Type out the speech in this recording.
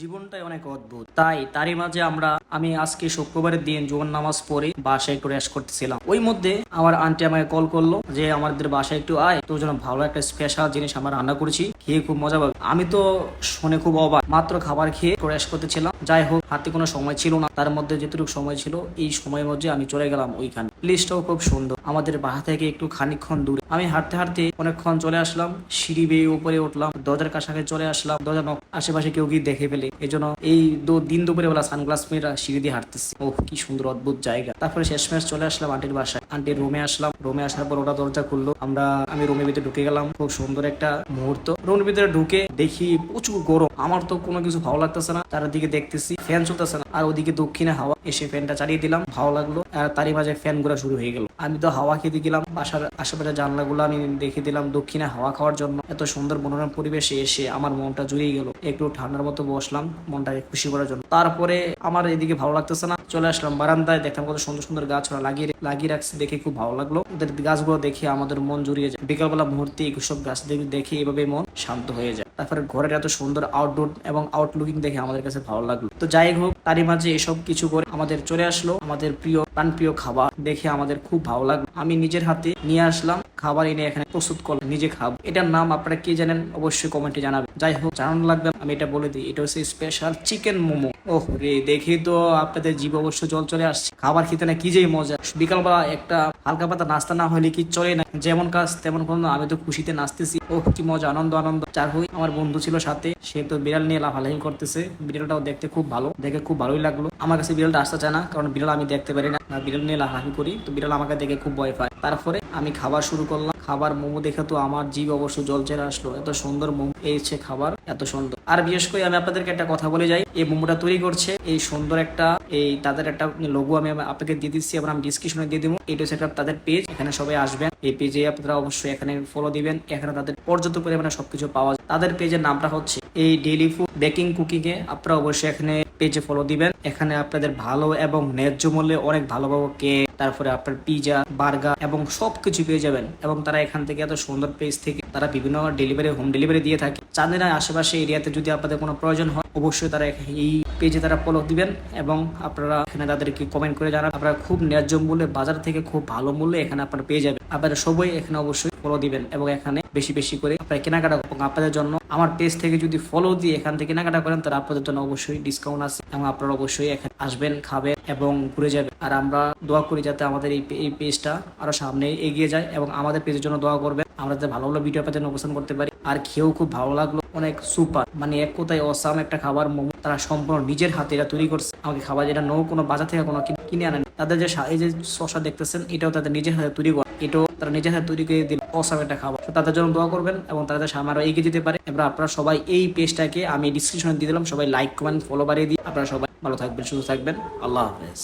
জীবনটাই অনেক অদ্ভুত। তাই তারই মাঝে আমরা, আমি আজকে শুক্রবারের দিন জোহর নামাজ পড়ে বাসায় একটু রেস্ট করতেছিলাম। ওই মধ্যে আমার আন্টি আমাকে কল করল যে, আমাদের বাসায় একটু আয়, তোর জন্য ভালো একটা স্পেশাল জিনিস আমরা রান্না করেছি। খেয়ে খুব মজা পাবে। আমি তো শুনে খুব অবাক। মাত্র খাবার খেয়ে রেস্ট করতেছিলাম। যাই হোক হাতে কোনো সময় ছিল না। তার মধ্যে যেটুকু সময় ছিল, এই সময়ের মধ্যে আমি চলে গেলাম ওইখানে। প্লেসটাও খুব সুন্দর। আমাদের বাসা থেকে একটু খানিকক্ষণ দূরে। আমি হাঁটতে হাঁটতে অনেকক্ষণ চলে আসলাম। সিঁড়ি বেয়ে উপরে উঠলাম। দরজার কাছাকাছি চলে আসলাম। দরজা আশেপাশে কেউ কি দেখে ফেলে। এই জন্য এই দিন দুপুরে বেলা সানগ্লাস মেয়েরা সিঁড়ি দিয়ে হাঁটতেছে। ও কি সুন্দর অদ্ভুত জায়গা। তারপরে শেষমেশ চলে আসলাম আন্টির বাসায়। আন্টির রুমে আসলাম। রুমে আসার পর ওটা দরজা খুললো। আমরা আমি রুমের ভিতরে ঢুকে গেলাম। খুব সুন্দর একটা মুহূর্ত। ভিতরে ঢুকে দেখি প্রচুর গরম। আমার তো কোনো কিছু ভালো লাগতেছে না। তার দিকে দেখতেছি। ফ্যান চলতেছে না। আর ওদিকে দক্ষিণে হাওয়া, এসে ফ্যানটা চালিয়ে দিলাম ভালো লাগল, আর তারই মাঝে ফ্যান ঘোরা শুরু হয়ে গেল। আমি তো হাওয়া খেতে গেলাম, বাসার আশেপাশে জানলাগুলো আমি দেখে দিলাম দক্ষিণে হাওয়া খাওয়ার জন্য। এত সুন্দর মনোরম পরিবেশে এসে আমার মনটা জুড়িয়ে গেল। একটু ঠান্ডার মতো বসলাম মনটাকে খুশি করার জন্য। তারপরে আমার এদিকে ভালো লাগতেছে না, চলে আসলাম বারান্দায়, দেখলাম কত সুন্দর সুন্দর গাছ ওরা লাগিয়ে লাগিয়ে রাখছে, দেখে খুব ভালো লাগল। ওদের গাছগুলো দেখে আমাদের মন জুড়িয়ে যায়। বিকালবেলা মুহূর্তে এইসব গাছ দেখে এভাবে মন শান্ত হয়ে যায়। তারপরে ঘরের এত সুন্দর আউটডোর এবং আউটলুকিং দেখে আমাদের কাছে ভালো লাগল। তো যাই হোক, তারই মাঝে এসব কিছু করে আমাদের চলে আসলো আমাদের প্রিয় প্রাণ প্রিয় খাবার। দেখে আমাদের খুব ভালো লাগল। আমি নিজের হাতে নিয়ে আসলাম। খাবার এনে এখানে প্রস্তুত করলাম। নিজে খাব। এটার নাম আপনারা কি জানেন? অবশ্যই কমেন্টে জানাবেন। যাই হোক জানানো লাগবে, আমি এটা বলে দিই। এটা হচ্ছে স্পেশাল চিকেন মোমো। ওহ রে, দেখি তো আপনাদের জীব অবশ্য জল চলে আসছে। খাবার খেতে না কি যে মজা। বিকালবেলা একটা হালকা পাতা নাস্তা না হলে কি চলে না? যেমন কাজ, তেমন কোনো আমি তো খুশিতে নাচতেছি। ও কি মজা, আনন্দ আনন্দ। চার হই আমার বন্ধু ছিল সাথে। সে তো বিড়াল নিয়ে লাফালাফি করতেছে। বিড়ালটাও দেখতে খুব ভালো। দেখে খুব ভালোই লাগল। আমার কাছে বিড়ালটা আসতে চায় না, কারণ বিড়াল আমি দেখতে পারি না, বিড়াল নিয়ে লাফালাফি করি, তো বিড়াল আমাকে দেখে খুব ভয় পায়। তারপরে আমি খাবার শুরু করলাম। খাবার মোমো দেখে তো আমার জীব অবশ্য জল চেরা আসলো। এত সুন্দর মোমো, এই খাবার, এত সুন্দর। আর বিশেষ করে আমি আপনাদেরকে একটা কথা বলে যাই, এই মোমোটা তৈরি করছে, এই সুন্দর একটা, এই তাদের একটা লোগো আমি আপনাকে দিয়ে দিচ্ছি এবং আমি ডিসক্রিপশনে দিয়ে দেবো। এটা হচ্ছে তাদের পেজ এখানে সবাই আসবেন। এই পেজে আপনারা অবশ্যই এখানে ফলো দিবেন, এখানে তাদের পর্যাপ্ত পরিমাণে সবকিছু পাওয়া যায়। তাদের পেজের নামটা হচ্ছে এই ডেইলি ফুড বেকিং কুকিং এ। আপনারা অবশ্যই এখানে পেজে ফলো দিবেন। এখানে আপনাদের ভালো এবং ন্যায্য মূল্যে অনেক ভালো ভালো কেক তারপরে আপনার পিজা বার্গার এবং সবকিছু পেয়ে যাবেন এবং তারা এখান থেকে এত সুন্দর পেজ থেকে তারা বিভিন্ন ডেলিভারি হোম ডেলিভারি দিয়ে থাকে। চাঁদিনা আশেপাশে এরিয়াতে যদি আপনাদের কোনো প্রয়োজন হয়, অবশ্যই তারা এই পেজে তারা ফলো দিবেন এবং আপনারা এখানে তাদেরকে কমেন্ট করে জানান আপনারা খুব ন্যায্য মূল্যে, বাজার থেকে খুব ভালো মূল্যে এখানে আপনারা পেয়ে যাবেন। আপনারা সবাই এখানে অবশ্যই ফলো দিবেন এবং এখানে বেশি বেশি করে আপনারা কেনাকাটা এবং আপনাদের জন্য আমার পেজ থেকে যদি ফলো দিয়ে এখান থেকে কেনাকাটা করেন, তাহলে আপনাদের জন্য অবশ্যই ডিসকাউন্ট আছে এবং আপনারা অবশ্যই এখানে আসবেন, খাবেন এবং ঘুরে যাবেন। আর আমরা দোয়া করি যাতে আমাদের এই এই পেজটা আরও সামনে এগিয়ে যায় এবং আমাদের পেজের জন্য দোয়া করবেন। আমরা যাতে ভালো ভালো ভিডিও আপনাদের উপস্থান করতে পারি। আর খেয়েও খুব ভালো লাগল। অনেক সুপার মানে এক কোথায় অসাম একটা খাবার মোমো। তারা সম্পূর্ণ নিজের হাতে এটা তৈরি করছে। আমাকে খাবার যেটা নো কোনো বাজার থেকে কোনো কিনে- আনেন। তাদের যে এই যে শসা দেখতেছেন, এটাও তাদের নিজের হাতে তৈরি করা। এটাও তারা নিজের হাতে তৈরি করে দিল। অসাম একটা খাবার তো তাদের জন্য দোয়া করবেন এবং তাদের যাতে আমারও এগিয়ে যেতে পারে। এবার আপনারা সবাই এই পেজটাকে আমি ডিসক্রিপশনে দিয়ে দিলাম। সবাই লাইক কমেন্ট ফলো বাড়িয়ে দিই আপনারা সবাই ভালো থাকবেন, সুস্থ থাকবেন। আল্লাহ হাফেজ।